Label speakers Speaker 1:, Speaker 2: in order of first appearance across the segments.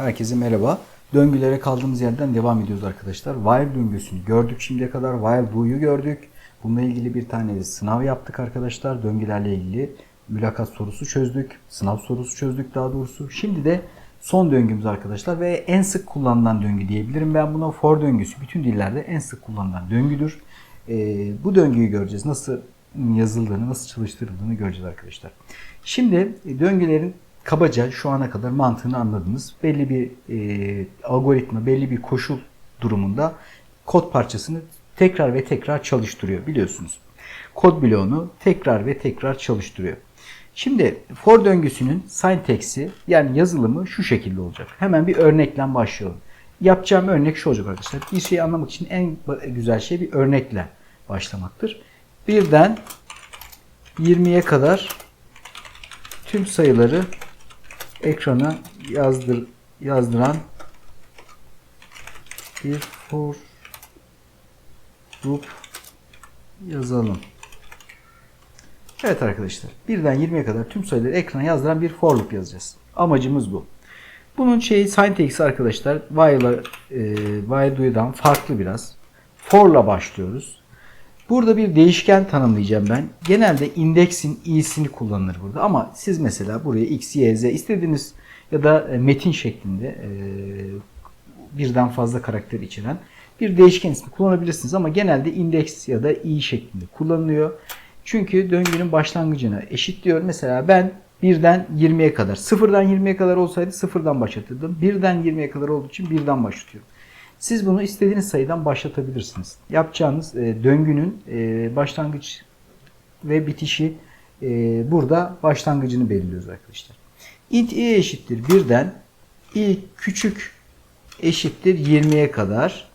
Speaker 1: Herkese merhaba. Döngülere kaldığımız yerden devam ediyoruz arkadaşlar. While döngüsünü gördük şimdiye kadar. While do'yu gördük. Bununla ilgili bir tane sınav yaptık arkadaşlar. Döngülerle ilgili mülakat sorusu çözdük. Sınav sorusu çözdük daha doğrusu. Şimdi de son döngümüz arkadaşlar ve en sık kullanılan döngü diyebilirim. Ben buna for döngüsü bütün dillerde en sık kullanılan döngüdür. Ee, bu döngüyü göreceğiz. Nasıl yazıldığını, nasıl çalıştırıldığını göreceğiz arkadaşlar. Şimdi e, döngülerin kabaca şu ana kadar mantığını anladınız. Belli bir e, algoritma, belli bir koşul durumunda kod parçasını tekrar ve tekrar çalıştırıyor biliyorsunuz. Kod bloğunu tekrar ve tekrar çalıştırıyor. Şimdi for döngüsünün syntax'i yani yazılımı şu şekilde olacak. Hemen bir örnekle başlayalım. Yapacağım örnek şu olacak arkadaşlar. Bir şeyi anlamak için en güzel şey bir örnekle başlamaktır. Birden 20'ye kadar tüm sayıları ekrana yazdır, yazdıran bir for loop yazalım. Evet arkadaşlar. Birden 20'ye kadar tüm sayıları ekrana yazdıran bir for loop yazacağız. Amacımız bu. Bunun şeyi syntax arkadaşlar while'a e, while do'dan farklı biraz. For'la başlıyoruz. Burada bir değişken tanımlayacağım ben. Genelde indeksin i'sini kullanılır burada. Ama siz mesela buraya x, y, z istediğiniz ya da e, metin şeklinde e, birden fazla karakter içeren bir değişken ismi kullanabilirsiniz. Ama genelde indeks ya da i şeklinde kullanılıyor. Çünkü döngünün başlangıcına eşitliyor. Mesela ben birden 20'ye kadar, sıfırdan 20'ye kadar olsaydı sıfırdan başlatırdım. Birden 20'ye kadar olduğu için birden başlatıyorum. Siz bunu istediğiniz sayıdan başlatabilirsiniz. Yapacağınız e, döngünün e, başlangıç ve bitişi e, burada başlangıcını belirliyoruz arkadaşlar. int i eşittir birden i küçük eşittir 20'ye kadar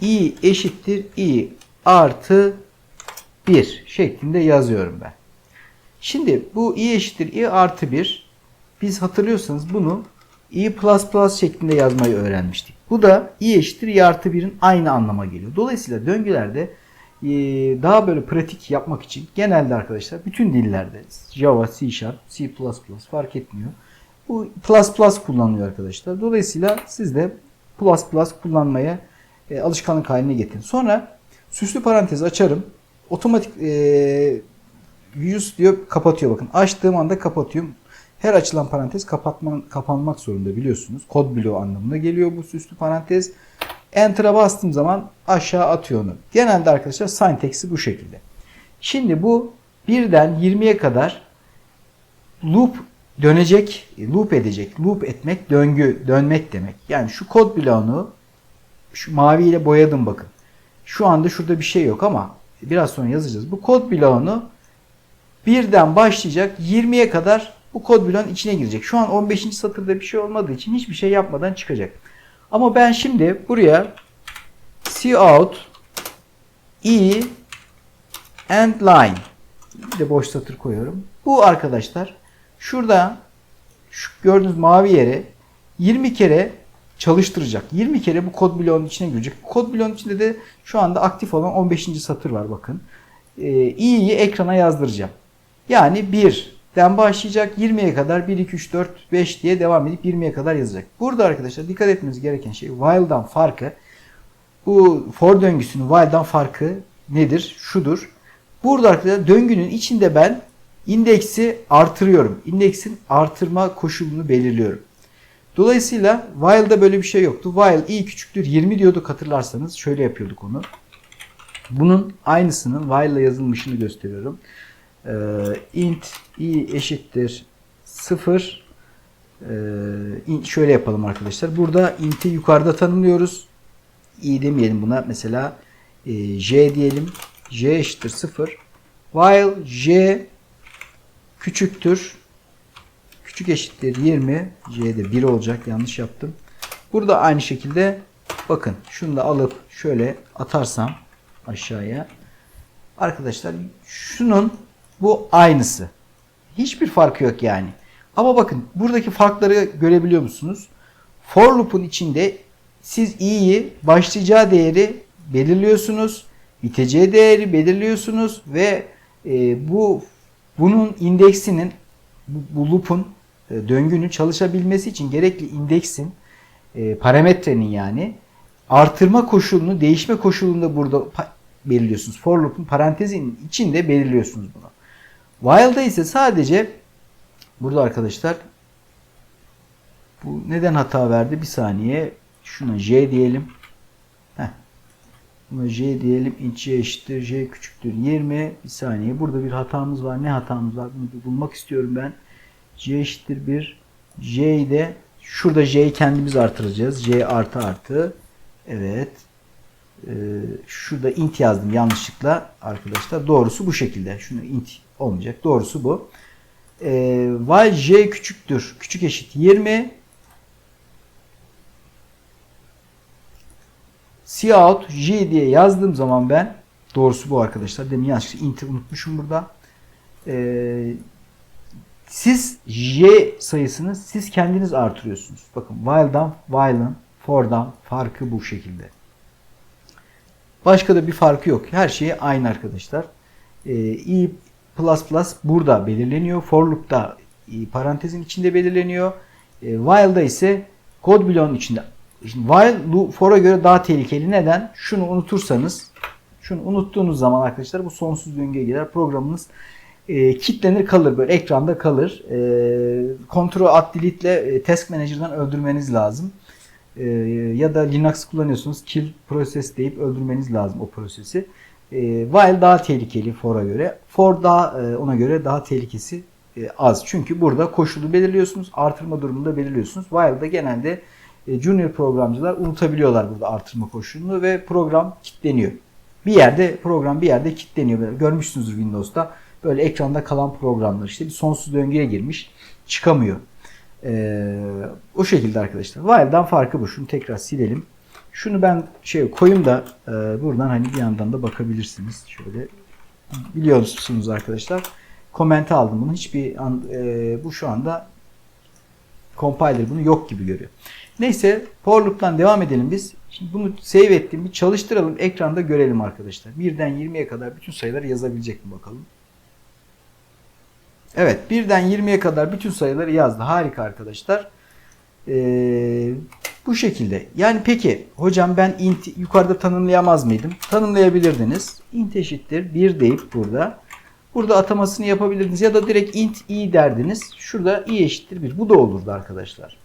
Speaker 1: i eşittir i artı 1 şeklinde yazıyorum ben. Şimdi bu i eşittir i artı 1 biz hatırlıyorsanız bunu i++ şeklinde yazmayı öğrenmiştik. Bu da i eşittir i artı 1'in aynı anlama geliyor. Dolayısıyla döngülerde e, daha böyle pratik yapmak için genelde arkadaşlar bütün dillerde Java, C Sharp, C++ fark etmiyor. Bu plus plus kullanılıyor arkadaşlar. Dolayısıyla siz de plus plus kullanmaya e, alışkanlık haline getirin. Sonra süslü parantez açarım. Otomatik e, use diyor kapatıyor bakın. Açtığım anda kapatıyorum. Her açılan parantez kapatma, kapanmak zorunda biliyorsunuz. Kod bloğu anlamına geliyor bu süslü parantez. Enter'a bastığım zaman aşağı atıyor onu. Genelde arkadaşlar syntax'i bu şekilde. Şimdi bu birden 20'ye kadar loop dönecek, loop edecek. Loop etmek, döngü, dönmek demek. Yani şu kod bloğunu şu maviyle boyadım bakın. Şu anda şurada bir şey yok ama biraz sonra yazacağız. Bu kod bloğunu birden başlayacak 20'ye kadar bu kod bloğun içine girecek. Şu an 15. satırda bir şey olmadığı için hiçbir şey yapmadan çıkacak. Ama ben şimdi buraya cout e and line bir de boş satır koyuyorum. Bu arkadaşlar şurada şu gördüğünüz mavi yere 20 kere çalıştıracak. 20 kere bu kod bloğunun içine girecek. Kod bloğunun içinde de şu anda aktif olan 15. satır var bakın. Ee, i'yi ekrana yazdıracağım. Yani 1'den başlayacak 20'ye kadar 1, 2, 3, 4, 5 diye devam edip 20'ye kadar yazacak. Burada arkadaşlar dikkat etmeniz gereken şey while'dan farkı bu for döngüsünün while'dan farkı nedir? Şudur. Burada arkadaşlar döngünün içinde ben indeksi artırıyorum. İndeksin artırma koşulunu belirliyorum. Dolayısıyla while'da böyle bir şey yoktu. While i küçüktür 20 diyorduk hatırlarsanız. Şöyle yapıyorduk onu. Bunun aynısının while ile yazılmışını gösteriyorum. Ee, int i eşittir 0 ee, şöyle yapalım arkadaşlar. Burada int'i yukarıda tanımlıyoruz. i demeyelim buna. Mesela e, j diyelim. j eşittir 0. While j küçüktür küçük eşittir 20. C'de 1 olacak. Yanlış yaptım. Burada aynı şekilde bakın şunu da alıp şöyle atarsam aşağıya. Arkadaşlar şunun bu aynısı. Hiçbir farkı yok yani. Ama bakın buradaki farkları görebiliyor musunuz? For loop'un içinde siz i'yi başlayacağı değeri belirliyorsunuz. Biteceği değeri belirliyorsunuz ve e, bu bunun indeksinin bu, bu loop'un e, döngünün çalışabilmesi için gerekli indeksin e, parametrenin yani artırma koşulunu değişme koşulunda burada pa- belirliyorsunuz. For loop'un parantezinin içinde belirliyorsunuz bunu. While'da ise sadece burada arkadaşlar bu neden hata verdi? Bir saniye. Şuna J diyelim. Heh. Buna J diyelim. int J eşittir. J küçüktür. 20. Bir saniye. Burada bir hatamız var. Ne hatamız var? Bunu bulmak istiyorum ben. J eşittir 1. J'yi de şurada J'yi kendimiz artıracağız. J artı artı. Evet. Ee, şurada int yazdım yanlışlıkla arkadaşlar. Doğrusu bu şekilde. Şunu int olmayacak. Doğrusu bu. Ee, while j küçüktür. Küçük eşit 20. Cout j diye yazdığım zaman ben doğrusu bu arkadaşlar. Demin yanlışlıkla int'i unutmuşum burada. Ee, siz j sayısını siz kendiniz artırıyorsunuz. Bakın while'dan while'ın for'dan farkı bu şekilde. Başka da bir farkı yok. Her şey aynı arkadaşlar. Ee, i plus plus burada belirleniyor. For loop'ta e, parantezin içinde belirleniyor. E, while'da ise kod bloğunun içinde. Şimdi while loop for'a göre daha tehlikeli. Neden? Şunu unutursanız şunu unuttuğunuz zaman arkadaşlar bu sonsuz döngüye girer. Programınız e, kilitlenir kalır böyle ekranda kalır. E, Ctrl Alt Delete ile e, Task Manager'dan öldürmeniz lazım. E, ya da Linux kullanıyorsunuz kill process deyip öldürmeniz lazım o prosesi. E, while daha tehlikeli for'a göre. For daha e, ona göre daha tehlikesi e, az. Çünkü burada koşulu belirliyorsunuz. Artırma durumunda belirliyorsunuz. While'da genelde e, junior programcılar unutabiliyorlar burada artırma koşulunu ve program kilitleniyor. Bir yerde program bir yerde kilitleniyor. Böyle görmüşsünüzdür Windows'ta. Böyle ekranda kalan programlar işte bir sonsuz döngüye girmiş. Çıkamıyor. Ee, o şekilde arkadaşlar. While'dan farkı bu. Şunu tekrar silelim. Şunu ben şey koyayım da e, buradan hani bir yandan da bakabilirsiniz. Şöyle biliyorsunuz arkadaşlar. Komente aldım bunu. Hiçbir an, e, bu şu anda compiler bunu yok gibi görüyor. Neyse for loop'tan devam edelim biz. Şimdi bunu save ettim. Bir çalıştıralım. Ekranda görelim arkadaşlar. 1'den 20'ye kadar bütün sayıları yazabilecek mi bakalım. Evet. 1'den 20'ye kadar bütün sayıları yazdı. Harika arkadaşlar. Ee, bu şekilde. Yani peki hocam ben int yukarıda tanımlayamaz mıydım? Tanımlayabilirdiniz. int eşittir 1 deyip burada. Burada atamasını yapabilirdiniz. Ya da direkt int i derdiniz. Şurada i eşittir 1. Bu da olurdu arkadaşlar.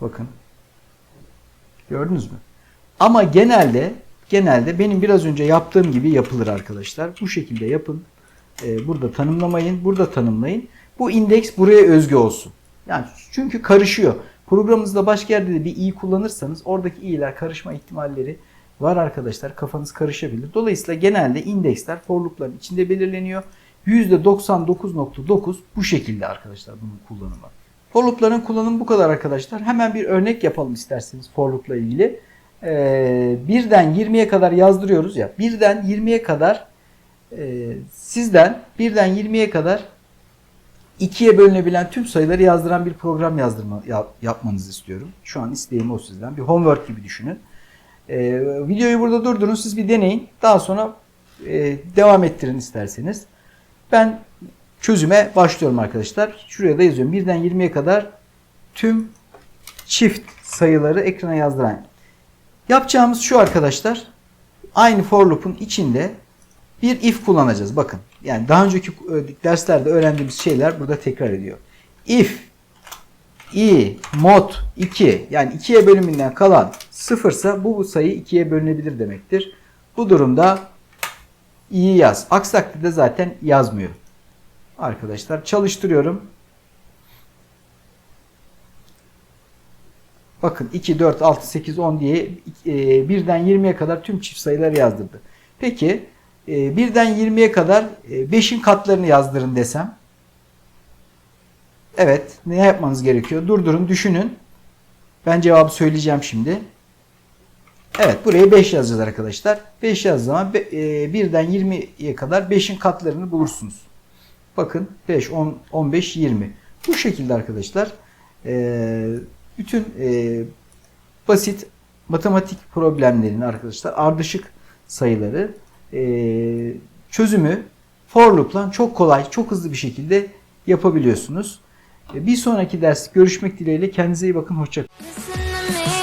Speaker 1: Bakın. Gördünüz mü? Ama genelde genelde benim biraz önce yaptığım gibi yapılır arkadaşlar. Bu şekilde yapın. Ee, burada tanımlamayın. Burada tanımlayın. Bu indeks buraya özgü olsun. Yani çünkü karışıyor. Programınızda başka yerde de bir i kullanırsanız oradaki i'ler karışma ihtimalleri var arkadaşlar. Kafanız karışabilir. Dolayısıyla genelde indeksler for loop'ların içinde belirleniyor. %99.9 bu şekilde arkadaşlar bunun kullanımı. For loop'ların kullanımı bu kadar arkadaşlar. Hemen bir örnek yapalım isterseniz for loop'la ilgili. Ee, birden 20'ye kadar yazdırıyoruz ya. Birden 20'ye kadar e, sizden birden 20'ye kadar ikiye bölünebilen tüm sayıları yazdıran bir program yazdırma yap, yapmanızı istiyorum. Şu an isteğim o sizden. Bir homework gibi düşünün. Ee, videoyu burada durdurun. Siz bir deneyin. Daha sonra e, devam ettirin isterseniz. Ben çözüme başlıyorum arkadaşlar. Şuraya da yazıyorum. Birden 20'ye kadar tüm çift sayıları ekrana yazdıran. Yapacağımız şu arkadaşlar. Aynı for loop'un içinde bir if kullanacağız. Bakın. Yani daha önceki derslerde öğrendiğimiz şeyler burada tekrar ediyor. If i mod 2 yani 2'ye bölümünden kalan sıfırsa bu sayı 2'ye bölünebilir demektir. Bu durumda i'yi yaz. Aksi takdirde zaten yazmıyor. Arkadaşlar çalıştırıyorum. Bakın 2, 4, 6, 8, 10 diye e, birden 20'ye kadar tüm çift sayıları yazdırdı. Peki e, birden 20'ye kadar e, 5'in katlarını yazdırın desem. Evet. Ne yapmanız gerekiyor? Durdurun, düşünün. Ben cevabı söyleyeceğim şimdi. Evet. Buraya 5 yazacağız arkadaşlar. 5 yaz zaman e, birden 20'ye kadar 5'in katlarını bulursunuz. Bakın 5, 10, 15, 20. Bu şekilde arkadaşlar e, bütün e, basit matematik problemlerin arkadaşlar ardışık sayıları e, çözümü for loop'la çok kolay, çok hızlı bir şekilde yapabiliyorsunuz. E, Bir sonraki ders görüşmek dileğiyle kendinize iyi bakın. Hoşçakalın.